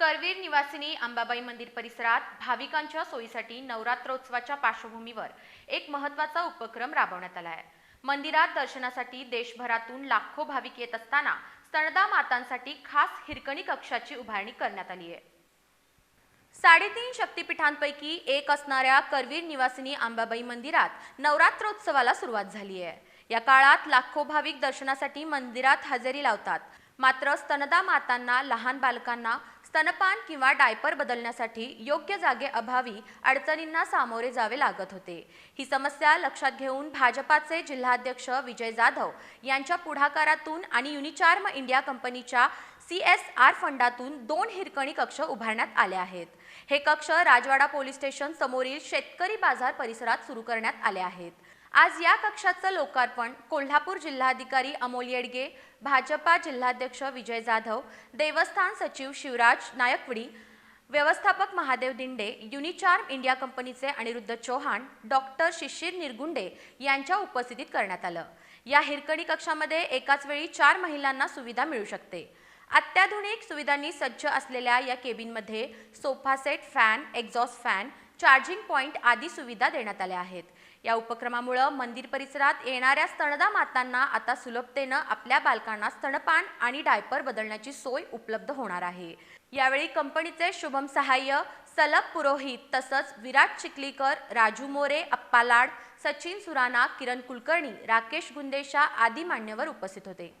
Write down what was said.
करवीर निवासिनी अंबाबाई मंदिर परिसरात भाविकांच्या सोयीसाठी नवरात्रोत्सवाच्या पार्श्वभूमीवर एक महत्त्वाचा उपक्रम राबवण्यात आला आहे. मंदिरात दर्शनासाठी देशभरातून लाखो भाविक येत असताना स्तनदा मातांसाठी खास हिरकणी कक्षाची उभारणी करण्यात आली आहे. साडेतीन शक्तिपीठांपैकी एक असणाऱ्या करवीर निवासिनी अंबाबाई मंदिरात नवरात्रोत्सवाला सुरुवात झाली आहे. या काळात लाखो भाविक दर्शनासाठी मंदिरात हजेरी लावतात. मात्र स्तनदा मातांना लहान बालकांना स्तनपान किंवा डायपर बदलण्यासाठी योग्य जागे अभावी अडचणींना सामोरे जावे लागत होते. ही समस्या लक्षात घेऊन भाजपाचे जिल्हाध्यक्ष विजय जाधव यांच्या पुढाकारातून आणि युनिचार्म इंडिया कंपनीच्या सी एस आर फंडातून दोन हिरकणी कक्ष उभारण्यात आले आहेत. हे कक्ष राजवाडा पोलीस स्टेशन समोरील शेतकरी बाजार परिसरात सुरू करण्यात आले आहेत. आज या कक्षाचं लोकार्पण कोल्हापूर जिल्हाधिकारी अमोल येडगे भाजपा जिल्हाध्यक्ष विजय जाधव देवस्थान सचिव शिवराज नायकवडी व्यवस्थापक महादेव दिंडे युनिचार्म इंडिया कंपनीचे अनिरुद्ध चौहान डॉक्टर शिशिर निरगुंडे यांच्या उपस्थितीत करण्यात आलं. या हिरकणी कक्षामध्ये एकाच वेळी चार महिलांना सुविधा मिळू शकते. अत्याधुनिक सुविधांनी सज्ज असलेल्या या केबिनमध्ये sofa set fan exhaust fan charging point आदी सुविधा देण्यात आल्या आहेत. या उपक्रमामुळं मंदिर परिसरात येणाऱ्या स्तनदा मातांना आता सुलभतेनं आपल्या बालकांना स्तनपान आणि डायपर बदलण्याची सोय उपलब्ध होणार आहे. यावेळी कंपनीचे शुभम सहाय्य सलभ पुरोहित तसंच विराट चिखलीकर राजू मोरे अप्पा लाड सचिन सुराना किरण कुलकर्णी राकेश गुंदेशा आदी मान्यवर उपस्थित होते.